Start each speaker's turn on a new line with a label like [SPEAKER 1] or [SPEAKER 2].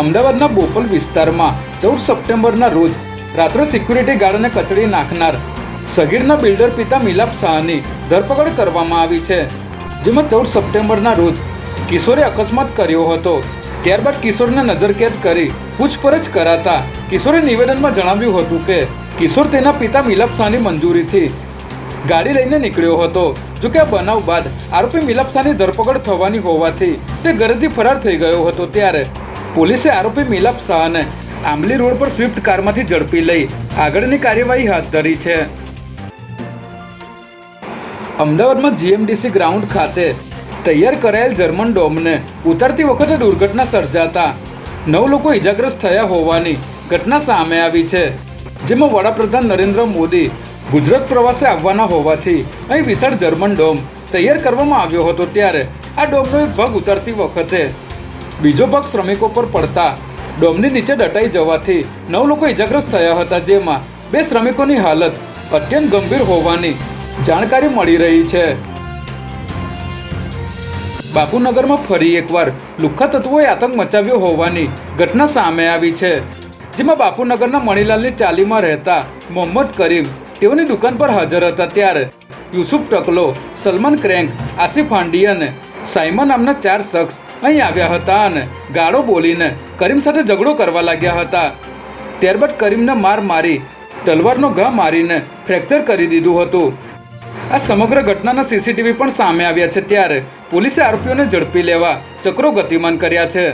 [SPEAKER 1] અમદાવાદના બોપલ વિસ્તારમાં ચૌદ સપ્ટેમ્બરના રોજ રાત્રે સિક્યુરિટી ગાર્ડને કચડી નાખનાર સગીરના બિલ્ડર પિતા મિલાપ શાહની ધરપકડ કરવામાં આવી છે. જેમાં ચૌદ સપ્ટેમ્બરના રોજ કિશોરે અકસ્માત કર્યો હતો. ત્યારબાદ કિશોરને નજરકેદ કરી પૂછપરછ કરાતા કિશોરે નિવેદનમાં જણાવ્યું હતું કે, કિશોર તેના પિતા મિલાપ શાહની મંજૂરીથી ગાડી લઈને નીકળ્યો હતો. જો કે આ બનાવ બાદ આરોપી મિલાપ શાહની ધરપકડ થવાની હોવાથી તે ઘરેથી ફરાર થઈ ગયો હતો ત્યારે પોલીસે આરોપી મિલાપ શાહને આંબલી રોડ પર સ્વિફ્ટ કારમાંથી ઝડપી લઈ આગળની કાર્યવાહી હાથ ધરી છે. અમદાવાદમાં જીએમડીસી ગ્રાઉન્ડ ખાતે તૈયાર કરાયેલ જર્મન ડોમને ઉતારતી વખતે દુર્ઘટના સર્જાતા નવ લોકો ઇજાગ્રસ્ત થયા હોવાની ઘટના સામે આવી છે, જેમાં વડાપ્રધાન નરેન્દ્ર મોદી ગુજરાત પ્રવાસે આવવાના હોવાથી અહીં વિશાળ જર્મન ડોમ તૈયાર કરવામાં આવ્યો હતો ત્યારે આ ડોમનો એક ભાગ ઉતારતી વખતે બીજો ભાગ શ્રમિકો પર પડતા ડોમની નીચે દટાઈ જવાથી નવ લોકો ઇજાગ્રસ્ત થયા હતા, જેમાં બે શ્રમિકોની હાલત અત્યંત ગંભીર હોવાની જાણકારી મળી રહી છે. બાપુનગરમાં ફરી એકવાર લુખ્ખા તત્વોએ આતંક મચાવ્યો હોવાની ઘટના સામે આવી છે, જેમાં બાપુનગરના મણિલાલની ચાલીમાં રહેતા મોહમ્મદ કરીમ તેઓની દુકાન પર હાજર હતા. ત્યારે યુસુફ ટકલો, સલમાન ક્રેંક, આસિફ હાંડી અને સાયમા નામના ચાર શખ્સ અહીં આવ્યા હતા અને ગાળો બોલીને કરીમ સાથે ઝઘડો કરવા લાગ્યા હતા. ત્યારબાદ કરીમને માર મારી, તલવારનો ઘા મારીને ફ્રેક્ચર કરી દીધું હતું. આ સમગ્ર ઘટનાના સીસીટીવી પણ સામે આવ્યા છે ત્યારે પોલીસે આરોપીઓને ઝડપી લેવા ચક્રો ગતિમાન કર્યા છે.